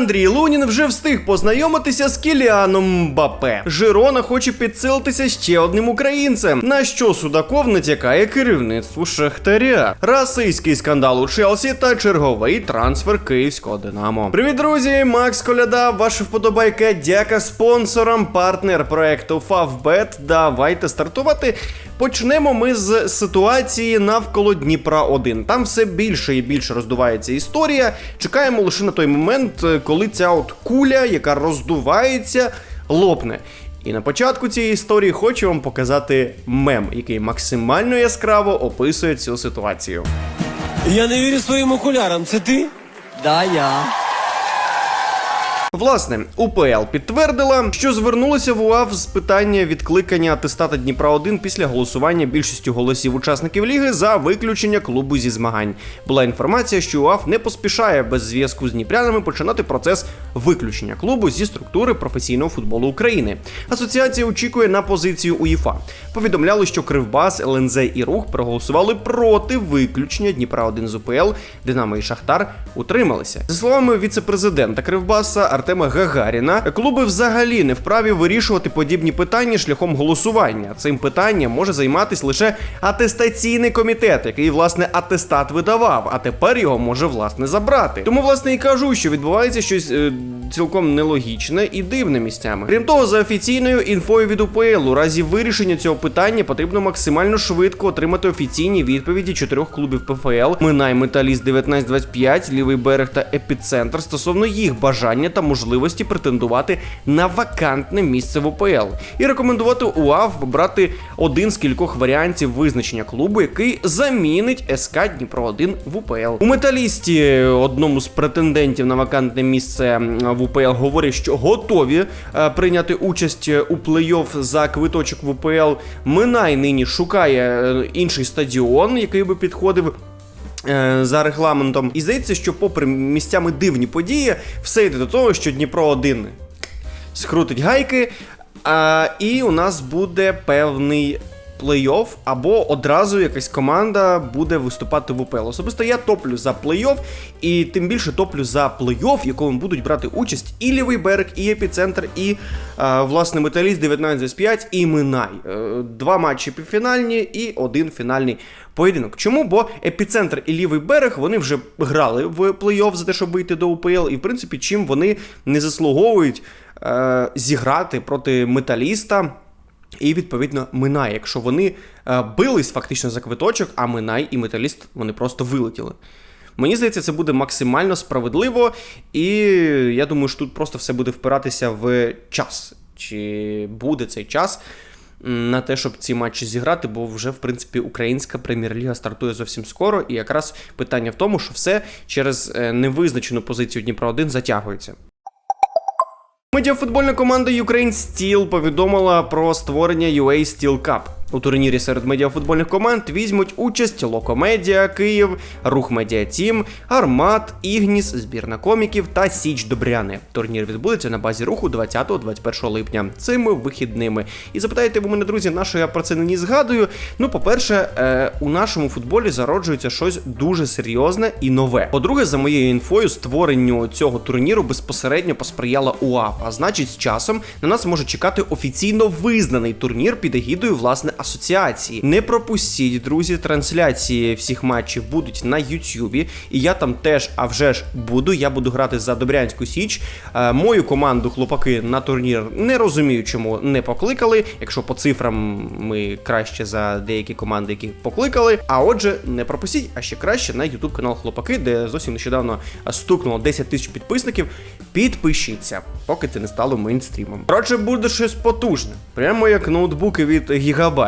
Андрій Лунін вже встиг познайомитися з Кіліаном Мбапе. Жирона хоче підсилитися ще одним українцем. На що Судаков натякає керівництву Шахтаря. Расистський скандал у Челсі та черговий трансфер київського Динамо. Привіт, друзі! Макс Коляда, ваша вподобайка, дяка спонсорам, партнер проекту Favbet. Давайте стартувати. Почнемо ми з ситуації навколо Дніпра 1 Там все більше і більше роздувається історія. Чекаємо лише на той момент, е, коли ця от куля, яка роздувається, лопне. І на початку цієї історії хочу вам показати мем, який максимально яскраво описує цю ситуацію. Я не вірю своїм окулярам. Це ти? Да, я. Власне, УПЛ підтвердила, що звернулася в УАВ з питання відкликання атестата Дніпра 1 після голосування більшістю голосів учасників ліги за виключення клубу зі змагань. Була інформація, що УАВ не поспішає без зв'язку з дніпрянами починати процес виключення клубу зі структури професійного футболу України. Асоціація очікує на позицію УЄФА. Повідомляли, що Кривбас, ЛНЗ і Рух проголосували проти виключення Дніпра 1 з УПЛ. Динамо і Шахтар утрималися. За словами віце-президента Кривбаса Артема Гагаріна, клуби взагалі не вправі вирішувати подібні питання шляхом голосування. Цим питанням може займатися лише атестаційний комітет, який власне атестат видавав, а тепер його може власне забрати. Тому власне і кажу, що відбувається щось е, цілком нелогічне і дивне місцями. Крім того, за офіційною інфою від УПЛ, у разі вирішення цього питання потрібно максимально швидко отримати офіційні відповіді чотирьох клубів ПФЛ: Минай Металіст 1925, Лівий берег та Епіцентр стосовно їх бажання та можливості претендувати на вакантне місце в УПЛ і рекомендувати УАВ брати один з кількох варіантів визначення клубу, який замінить СК Дніпро 1 в УПЛ. У металісті одному з претендентів на вакантне місце в УПЛ говорять, що готові е, прийняти участь у плей-офф за квиточок в УПЛ. Минай нині шукає е, інший стадіон, який би підходив. Е, За регламентом, і здається, що, попри місцями дивні події, все йде до того, що Дніпро 1 скрутить гайки, а, і у нас буде певний плей-офф, або одразу якась команда буде виступати в УПЛ. Особисто я топлю за плей-офф, і тим більше топлю за плей-офф, в якому будуть брати участь і лівий берег, і епіцентр, і а, власне металіст 19-5 і Минай. Е, Два матчі півфінальні і один фінальний поєдинок. Чому? Бо епіцентр і лівий берег вони вже грали в плей-офф за те, щоб вийти до УПЛ, і в принципі, чим вони не заслуговують е, зіграти проти металіста. І відповідно Минай, якщо вони е, бились фактично за квиточок, а Минай і Металіст вони просто вилетіли. Мені здається, це буде максимально справедливо, і я думаю, що тут просто все буде впиратися в час. Чи буде цей час на те, щоб ці матчі зіграти, бо вже, в принципі, українська прем'єр-ліга стартує зовсім скоро, і якраз питання в тому, що все через е, невизначену позицію Дніпра 1 затягується. Медіафутбольна команда Ukraine Steel повідомила про створення UA Steel Cup. У турнірі серед медіафутбольних команд візьмуть участь Локомедіа, Київ, Рух Медіа Тім, Армат, Ігніс, збірна коміків та Січ Добряни. Турнір відбудеться на базі руху 20-21 липня цими вихідними. І запитаєте ви мене, друзі, на що я про це нині згадую? Ну, по-перше, е, у нашому футболі зароджується щось дуже серйозне і нове. По-друге, за моєю інфою, створенню цього турніру безпосередньо посприяла УАФ. А значить, з часом на нас може чекати офіційно визнаний турнір під егідою власне асоціації. Не пропустіть, друзі, трансляції всіх матчів будуть на Ютюбі, і я там теж, а вже ж буду. Я буду грати за Добрянську Січ. Е, мою команду хлопаки на турнір не розумію, чому не покликали. Якщо по цифрам ми краще за деякі команди, які покликали. А отже, не пропустіть, а ще краще на YouTube канал Хлопаки, де зовсім нещодавно стукнуло 10 тисяч підписників. Підпишіться, поки це не стало мейнстрімом. Коротше, буде щось потужне, прямо як ноутбуки від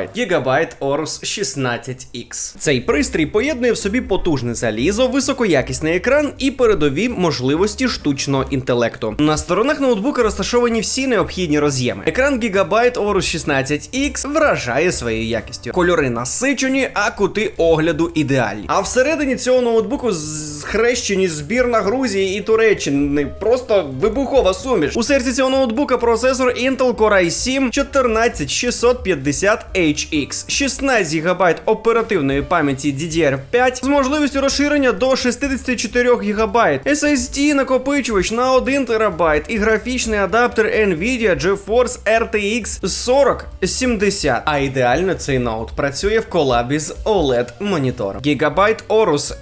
Gigabyte. Gigabyte Aorus 16X. Цей пристрій поєднує в собі потужне залізо, високоякісний екран і передові можливості штучного інтелекту. На сторонах ноутбука розташовані всі необхідні роз'єми. Екран Gigabyte Aorus 16X вражає своєю якістю. Кольори насичені, а кути огляду ідеальні. А всередині цього ноутбуку схрещені збірна Грузії і Туреччини. Просто вибухова суміш. У серці цього ноутбука процесор Intel Core i7 14650H HX, 16 ГБ оперативної пам'яті DDR5 з можливістю розширення до 64 ГБ, SSD накопичувач на 1 ТБ і графічний адаптер Nvidia GeForce RTX 4070. А ідеально цей ноут працює в колабі з OLED монітором. Gigabyte Aorus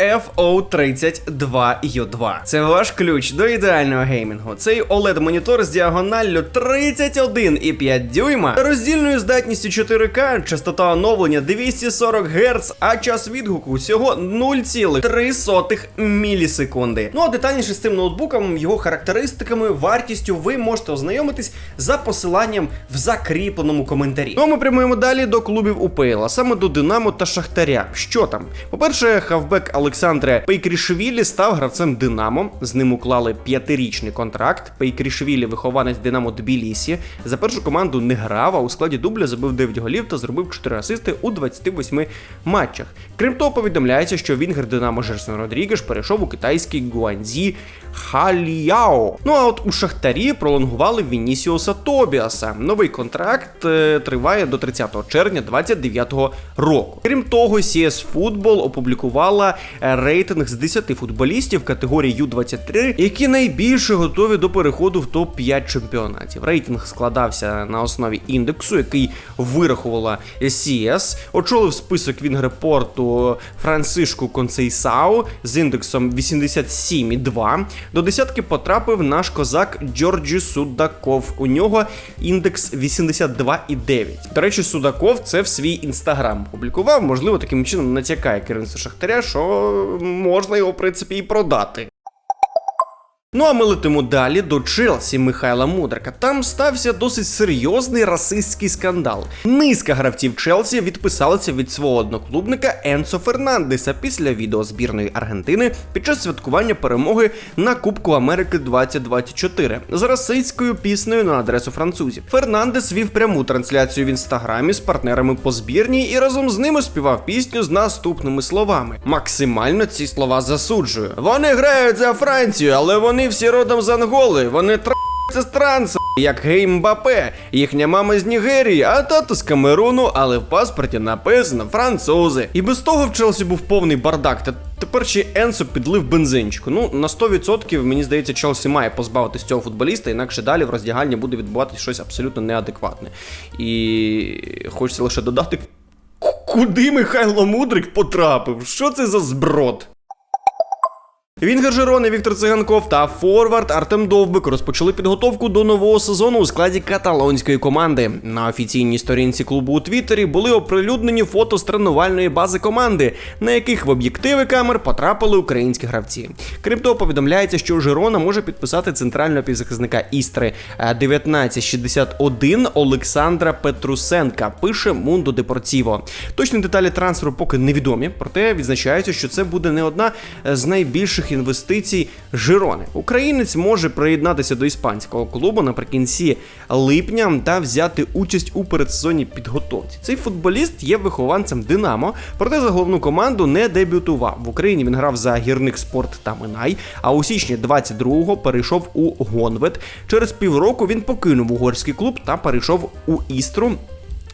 FO32U2. Це ваш ключ до ідеального геймінгу. Цей OLED монітор з діагоналлю 31,5 дюйма, роздільною здатністю 4К, частота оновлення 240 Гц, а час відгуку всього 0,3 мілісекунди. Ну а детальніше з цим ноутбуком, його характеристиками, вартістю ви можете ознайомитись за посиланням в закріпленому коментарі. Ну а ми прямуємо далі до клубів УПЛ, а саме до Динамо та Шахтаря. Що там? По-перше, хавбек Олександре Пейкрішвілі став гравцем Динамо. З ним уклали п'ятирічний контракт. Пейкрішвілі вихованець Динамо Тбілісі. За першу команду не грав, а у складі дубля забив 9 голів та зробив 4 асисти у 28 матчах. Крім того, повідомляється, що вінгер Динамо Жерсон Родрігеш перейшов у китайський Гуанзі Халіяо. Ну а от у Шахтарі пролонгували Вінісіуса Тобіаса. Новий контракт е, триває до 30 червня 2029 року. Крім того, CS Football опублікувала е, рейтинг з 10 футболістів категорії U23, які найбільше готові до переходу в топ-5 чемпіонатів. Рейтинг складався на основі індексу, який вирахувала CS. Очолив список Вінгрепорту Францишку Консейсау з індексом 87,2. До десятки потрапив наш козак Джорджі Судаков. У нього індекс 82,9. До речі, Судаков це в свій інстаграм публікував. Можливо, таким чином натякає керівництво Шахтаря, що можна його, в принципі, і продати. Ну а ми летимо далі до Челсі Михайла Мудрика. Там стався досить серйозний расистський скандал. Низка гравців Челсі відписалися від свого одноклубника Енсо Фернандеса після відео збірної Аргентини під час святкування перемоги на Кубку Америки 2024 з расистською піснею на адресу французів. Фернандес вів пряму трансляцію в інстаграмі з партнерами по збірній і разом з ними співав пісню з наступними словами. Максимально ці слова засуджую. Вони грають за Францію, але вони всі родом з Анголи. Вони це странцем, як Гей Мбапе. Їхня мама з Нігерії, а тато з Камеруну, але в паспорті написано французи. І без того в Челсі був повний бардак. Та тепер ще Енсо підлив бензинчику. Ну, на 100% мені здається, Челсі має позбавитись цього футболіста, інакше далі в роздягальні буде відбуватися щось абсолютно неадекватне. І хочеться лише додати, куди Михайло Мудрик потрапив? Що це за зброд? Вінгер Жирони Віктор Циганков та Форвард Артем Довбик розпочали підготовку до нового сезону у складі каталонської команди. На офіційній сторінці клубу у Твіттері були оприлюднені фото з тренувальної бази команди, на яких в об'єктиви камер потрапили українські гравці. Крім того, повідомляється, що Жирона може підписати центрального півзахисника Істри е, 1961 Олександра Петрусенка. Пише Мундо Депортіво. Точні деталі трансферу поки невідомі, проте відзначається, що це буде не одна з найбільших інвестицій Жирони. Українець може приєднатися до іспанського клубу наприкінці липня та взяти участь у передсезонній підготовці. Цей футболіст є вихованцем Динамо, проте за головну команду не дебютував. В Україні він грав за гірник спорт та Минай, а у січні 22-го перейшов у Гонвет. Через півроку він покинув угорський клуб та перейшов у Істру.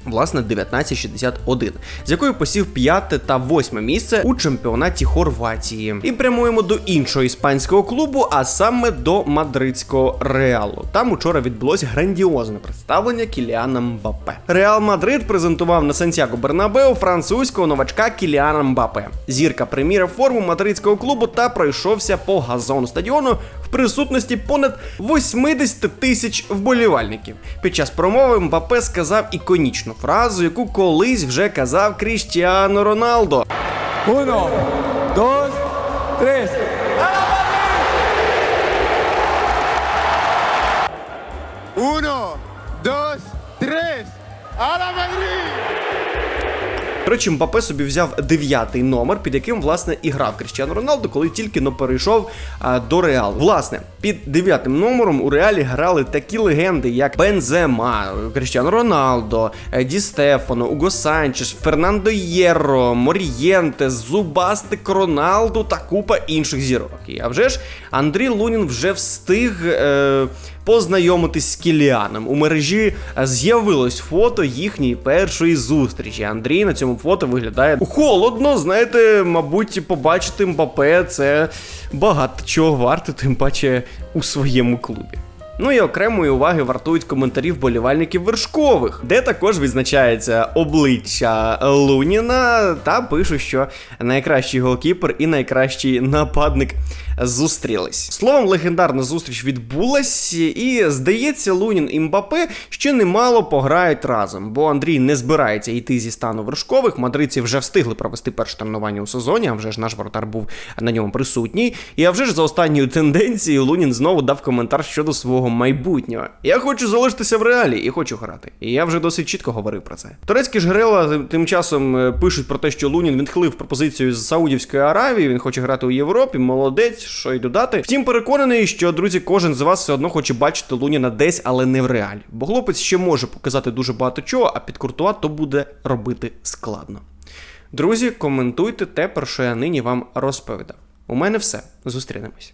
Власне, 1961, з якою посів п'яте та восьме місце у чемпіонаті Хорватії. І прямуємо до іншого іспанського клубу, а саме до мадридського реалу. Там учора відбулось грандіозне представлення Кіліана Мбапе. Реал Мадрид презентував на Сантьяго Бернабеу французького новачка Кіліана Мбапе. Зірка приміряв форму мадридського клубу та пройшовся по газону стадіону присутності понад 80 тисяч вболівальників. Під час промови Мбапе сказав іконічну фразу, яку колись вже казав Кріштіано Роналдо. Uno, dos, tres. Uno, dos, tres. ¡A la Madrid! До речі, Мбапе собі взяв дев'ятий номер, під яким власне і грав Кріштіану Роналду, коли тільки но перейшов а, до Реалу. Власне, під дев'ятим номером у Реалі грали такі легенди, як Бензема, Кріштіану Роналдо, е, Ді Стефано, Уго Санчес, Фернандо Єрро, Морієнте, Зубастик Роналду та купа інших зірок. А вже ж Андрій Лунін вже встиг. Е, Познайомитись з Кіліаном. У мережі е, з'явилось фото їхньої першої зустрічі. Андрій на цьому фото виглядає холодно. Знаєте, мабуть, побачити Мбапе це багато чого варто, тим паче у своєму клубі. Ну і окремої уваги вартують коментарі вболівальників вершкових, де також відзначається обличчя Луніна та пишуть, що найкращий голкіпер і найкращий нападник зустрілись. Словом, легендарна зустріч відбулась, і здається, Лунін і Мбапе ще немало пограють разом, бо Андрій не збирається йти зі стану вершкових. Мадридці вже встигли провести перше тренування у сезоні. А вже ж наш вратар був на ньому присутній. І а вже ж за останньою тенденцією Лунін знову дав коментар щодо свого майбутнього. Я хочу залишитися в реалі і хочу грати. І я вже досить чітко говорив про це. Турецькі ж грела тим- тим часом е, пишуть про те, що Лунін відхилив пропозицію з Саудівської Аравії. Він хоче грати у Європі. Молодець, що й додати. Втім, переконаний, що друзі, кожен з вас все одно хоче бачити Луніна десь, але не в реалі. Бо хлопець ще може показати дуже багато чого, а під Куртуа то буде робити складно. Друзі, коментуйте те, про що я нині вам розповідав. У мене все. Зустрінемось.